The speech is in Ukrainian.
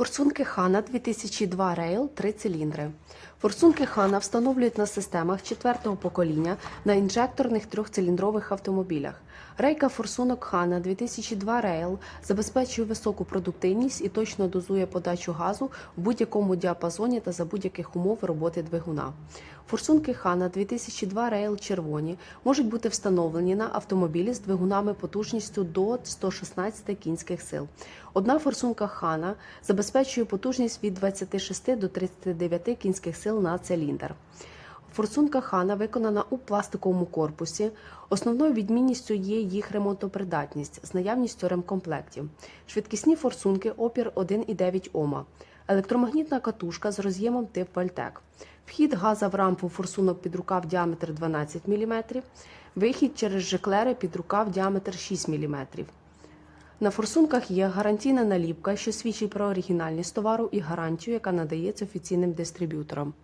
Форсунки Хана 2002 рейл 3 циліндри. Форсунки Хана встановлюють на системах четвертого покоління на інжекторних трьохциліндрових автомобілях. Рейка форсунок Хана 2002 Rail забезпечує високу продуктивність і точно дозує подачу газу в будь-якому діапазоні та за будь-яких умов роботи двигуна. Форсунки Хана 2002 Rail червоні можуть бути встановлені на автомобілі з двигунами потужністю до 116 кінських сил. Одна форсунка Хана забезпечує потужність від 26 до 39 кінських сил на циліндр. Форсунка Хана виконана у пластиковому корпусі. Основною відмінністю є їх ремонтопридатність з наявністю ремкомплектів. Швидкісні форсунки опір 1,9 Ома. Електромагнітна катушка з роз'ємом тип Вальтек. Вхід газа в рампу форсунок під рукав діаметр 12 мм. Вихід через жеклери під рукав діаметр 6 мм. На форсунках є гарантійна наліпка, що свідчить про оригінальність товару і гарантію, яка надається офіційним дистриб'юторам.